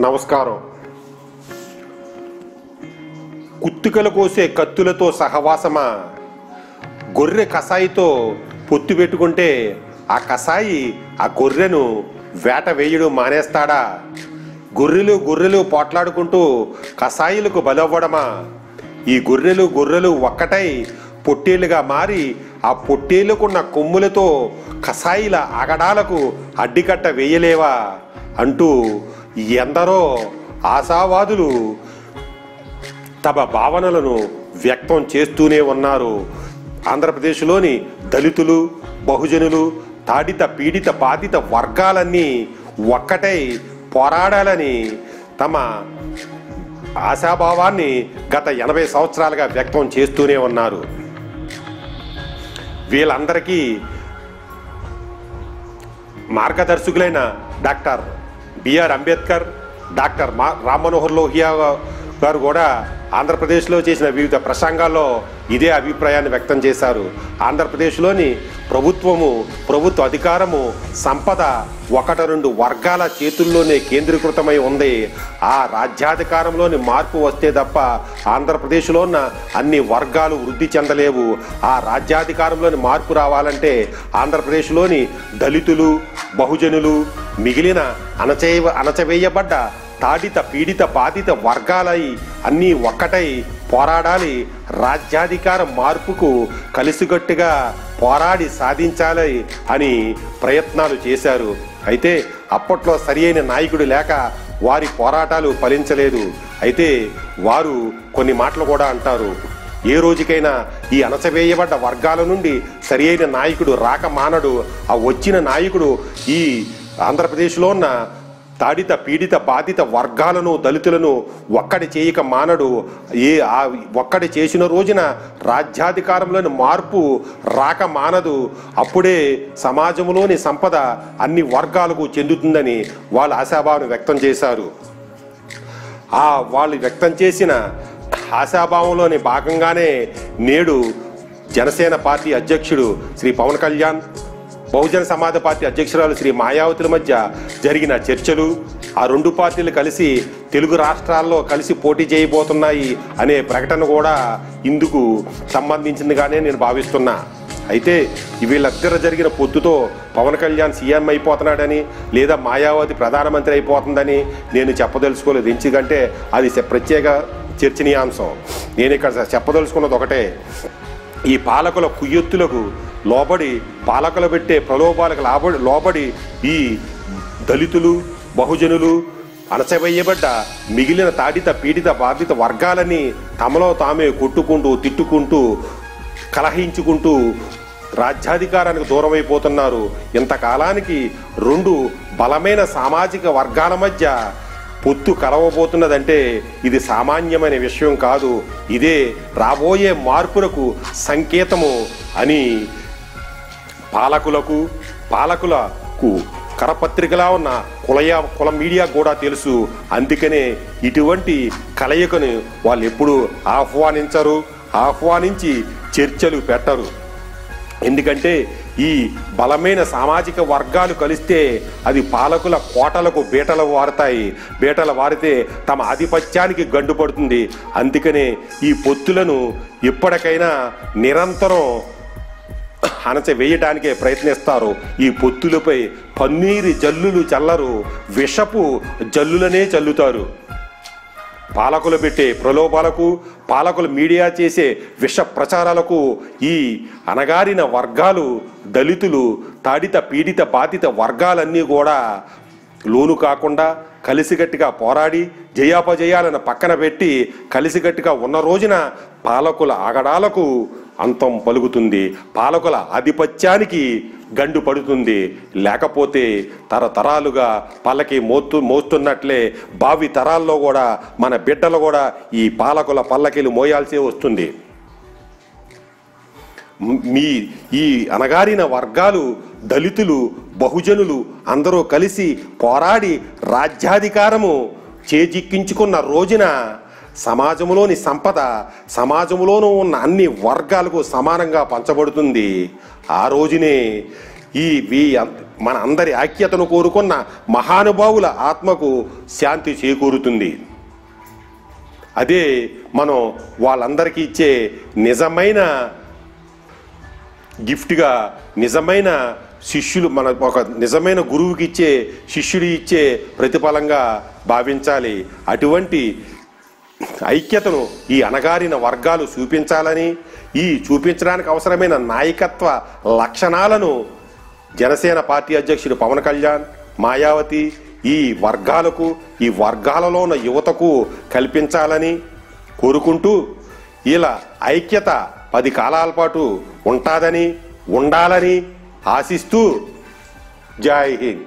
నమస్కారం. కుత్తికలు కోసే కత్తులతో సహవాసమా? గొర్రె కషాయితో పొత్తు పెట్టుకుంటే ఆ కషాయి ఆ గొర్రెను వేట వేయడం మానేస్తాడా? గొర్రెలు గొర్రెలు పోట్లాడుకుంటూ కషాయిలకు బలవ్వడమా? ఈ గొర్రెలు గొర్రెలు ఒక్కటై పొట్టేలుగా మారి ఆ పొట్టేలుకున్న కొమ్ములతో కషాయిల అగడాలకు అడ్డికట్ట వేయలేవా? అంటూ ఎందరో ఆశావాదులు తమ భావనలను వ్యక్తం చేస్తూనే ఉన్నారు. ఆంధ్రప్రదేశ్లోని దళితులు బహుజనులు తాడిత పీడిత బాధిత వర్గాలన్నీ ఒక్కటై పోరాడాలని తమ ఆశాభావాన్ని గత ఎనభై సంవత్సరాలుగా వ్యక్తం చేస్తూనే ఉన్నారు. వీళ్ళందరికీ మార్గదర్శకులైన doctor B R Ambedkar doctor మా రామ్ మనోహర్ లోహియా గారు కూడా ఆంధ్రప్రదేశ్లో చేసిన వివిధ ప్రసంగాల్లో ఇదే అభిప్రాయాన్ని వ్యక్తం చేశారు. ఆంధ్రప్రదేశ్లోని ప్రభుత్వము ప్రభుత్వ అధికారము సంపద ఒకటి రెండు వర్గాల చేతుల్లోనే కేంద్రీకృతమై ఉంది. ఆ రాజ్యాధికారంలోని మార్పు వస్తే తప్ప ఆంధ్రప్రదేశ్లో ఉన్న అన్ని వర్గాలు వృద్ధి చెందలేవు. ఆ రాజ్యాధికారంలోని మార్పు రావాలంటే ఆంధ్రప్రదేశ్లోని దళితులు బహుజనులు మిగిలిన అణచే అణచవేయబడ్డ తాడిత పీడిత బాధిత వర్గాలై అన్నీ ఒక్కటై పోరాడాలి. రాజ్యాధికార మార్పుకు కలిసిగట్టుగా పోరాడి సాధించాలి అని ప్రయత్నాలు చేశారు. అయితే అప్పట్లో సరియైన నాయకుడు లేక వారి పోరాటాలు ఫలించలేదు. అయితే వారు కొన్ని మాటలు కూడా అంటారు. ఏ రోజుకైనా ఈ అణచవేయబడ్డ వర్గాల నుండి సరియైన నాయకుడు రాక మానడు. ఆ వచ్చిన నాయకుడు ఈ ఆంధ్రప్రదేశ్లో ఉన్న తాడిత పీడిత బాధిత వర్గాలను దళితులను ఒక్కడి చేయక మానడు. ఏ ఆ ఒక్కడి చేసిన రోజున రాజ్యాధికారంలోని మార్పు రాక మానదు. అప్పుడే సమాజంలోని సంపద అన్ని వర్గాలకు చెందుతుందని వాళ్ళు ఆశాభావం వ్యక్తం చేశారు. ఆ వాళ్ళు వ్యక్తం చేసిన ఆశాభావంలోని భాగంగానే నేడు జనసేన పార్టీ అధ్యక్షుడు శ్రీ పవన్ కళ్యాణ్ బహుజన సమాజ పార్టీ అధ్యక్షురాలు శ్రీ మాయావతుల మధ్య జరిగిన చర్చలు ఆ రెండు పార్టీలు కలిసి తెలుగు రాష్ట్రాల్లో కలిసి పోటీ చేయబోతున్నాయి అనే ప్రకటన కూడా ఇందుకు సంబంధించిందిగానే నేను భావిస్తున్నా. అయితే వీళ్ళిద్దరు జరిగిన పొత్తుతో పవన్ కళ్యాణ్ సీఎం అయిపోతున్నాడని లేదా మాయావతి ప్రధానమంత్రి అయిపోతుందని నేను చెప్పదలుచుకోలేదు. ఎందుకంటే అది ప్రత్యేక చర్చనీయాంశం. నేను ఇక్కడ చెప్పదలుచుకున్నది ఒకటే. ఈ పాలకుల కుయ్యొత్తులకు లోబడి పాలకులు పెట్టే ప్రలోభాలకు లాబడి లోబడి ఈ దళితులు బహుజనులు అణచవేయబడ్డ మిగిలిన తాడిత పీడిత బాధిత వర్గాలని తమలో తామే కొట్టుకుంటూ తిట్టుకుంటూ కలహించుకుంటూ రాజ్యాధికారానికి దూరమైపోతున్నారు. ఇంతకాలానికి రెండు బలమైన సామాజిక వర్గాల మధ్య పొత్తు కలవబోతున్నదంటే ఇది సామాన్యమైన విషయం కాదు. ఇదే రాబోయే మార్పులకు సంకేతము అని పాలకులకు పాలకులకు కరపత్రికలా ఉన్న కులయ కుల మీడియా కూడా తెలుసు. అందుకనే ఇటువంటి కలయికను వాళ్ళు ఎప్పుడు ఆహ్వానించరు ఆహ్వానించి చర్చలు పెట్టరు. ఎందుకంటే ఈ బలమైన సామాజిక వర్గాలు కలిస్తే అది పాలకుల కోటలకు బీటలు వారుతాయి. బీటలు వారితే తమ ఆధిపత్యానికి గండుపడుతుంది. అందుకనే ఈ పొత్తులను ఎప్పటికైనా నిరంతరం అణచవేయటానికే ప్రయత్నిస్తారు. ఈ పొత్తులపై పన్నీరు జల్లులు చల్లరు. విషపు జల్లులనే చల్లుతారు. పాలకులు పెట్టే ప్రలోభాలకు పాలకులు మీడియా చేసే విష ప్రచారాలకు ఈ అణగారిన వర్గాలు దళితులు తాడిత పీడిత బాధిత వర్గాలన్నీ కూడా లోను కాకుండా కలిసిగట్టిగా పోరాడి జయాపజయాలను పక్కన పెట్టి కలిసిగట్టిగా ఉన్న రోజున పాలకుల ఆగడాలకు అంతం పలుకుతుంది. పాలకుల ఆధిపత్యానికి గండు పడుతుంది. లేకపోతే తరతరాలుగా పల్లకి మోస్తు మోస్తున్నట్లే భావి తరాల్లో కూడా మన బిడ్డలు కూడా ఈ పాలకుల పల్లకీలు మోయాల్సి వస్తుంది. మీ ఈ అనగారిన వర్గాలు దళితులు బహుజనులు అందరూ కలిసి పోరాడి రాజ్యాధికారము చేజిక్కించుకున్న రోజున సమాజంలోని సంపద సమాజంలోనూ ఉన్న అన్ని వర్గాలకు సమానంగా పంచబడుతుంది. ఆ రోజునే ఈ వీ మన అందరి ఐక్యతను కోరుకున్న మహానుభావుల ఆత్మకు శాంతి చేకూరుతుంది. అదే మనం వాళ్ళందరికీ ఇచ్చే నిజమైన గిఫ్ట్గా నిజమైన శిష్యులు మన ఒక నిజమైన గురువుకి ఇచ్చే శిష్యుడు ఇచ్చే ప్రతిఫలంగా భావించాలి. అటువంటి ఐక్యతను ఈ అణగారిన వర్గాలు చూపించాలని ఈ చూపించడానికి అవసరమైన నాయకత్వ లక్షణాలను జనసేన పార్టీ అధ్యక్షుడు పవన్ కళ్యాణ్ మాయావతి ఈ వర్గాలకు ఈ వర్గాలలో ఉన్న యువతకు కల్పించాలని కోరుకుంటూ ఇలా ఐక్యత పది కాలాల పాటు ఉంటాదని ఉండాలని ఆశిస్తూ జై హింద్.